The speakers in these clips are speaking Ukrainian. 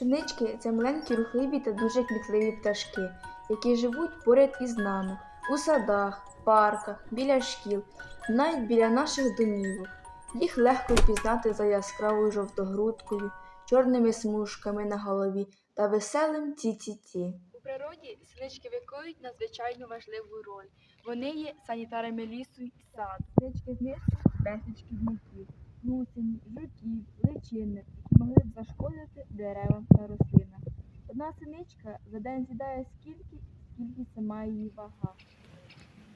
Синички це маленькі рухливі та дуже кмітливі пташки, які живуть поряд із нами у садах, парках, біля шкіл, навіть біля наших домівок. Їх легко впізнати за яскравою жовтогрудкою, чорними смужками на голові та веселим ці-ці-ці. У природі синички виконують надзвичайно важливу роль. Вони є санітарами лісу і саду. Синички знищують безліч шкідників, гусені, жуків, личинок, які могли б зашкодити деревам та рослинам. Одна синичка за день з'їдає скільки, скільки сама її вага.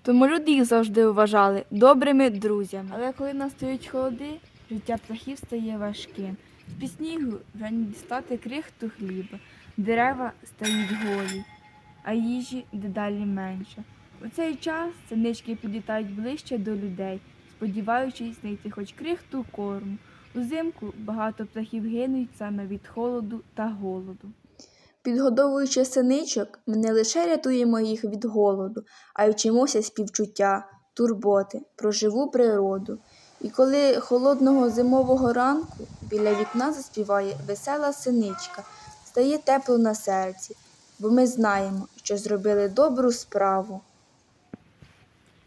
Тому люди їх завжди вважали добрими друзями. Але коли настають холоди, життя птахів стає важким. З снігу вже не дістати крихту хліба, дерева стають голі, а їжі дедалі менше. У цей час синички підлітають ближче до людей, сподіваючись знайти хоч крихту корму. Узимку багато птахів гинуть саме від холоду та голоду. Підгодовуючи синичок, ми не лише рятуємо їх від голоду, а й вчимося співчуття, турботи про живу природу. І коли холодного зимового ранку біля вікна заспіває весела синичка, стає тепло на серці, бо ми знаємо, що зробили добру справу.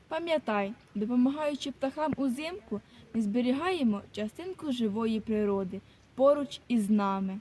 Пам'ятай, допомагаючи птахам узимку, ми зберігаємо частинку живої природи поруч із нами.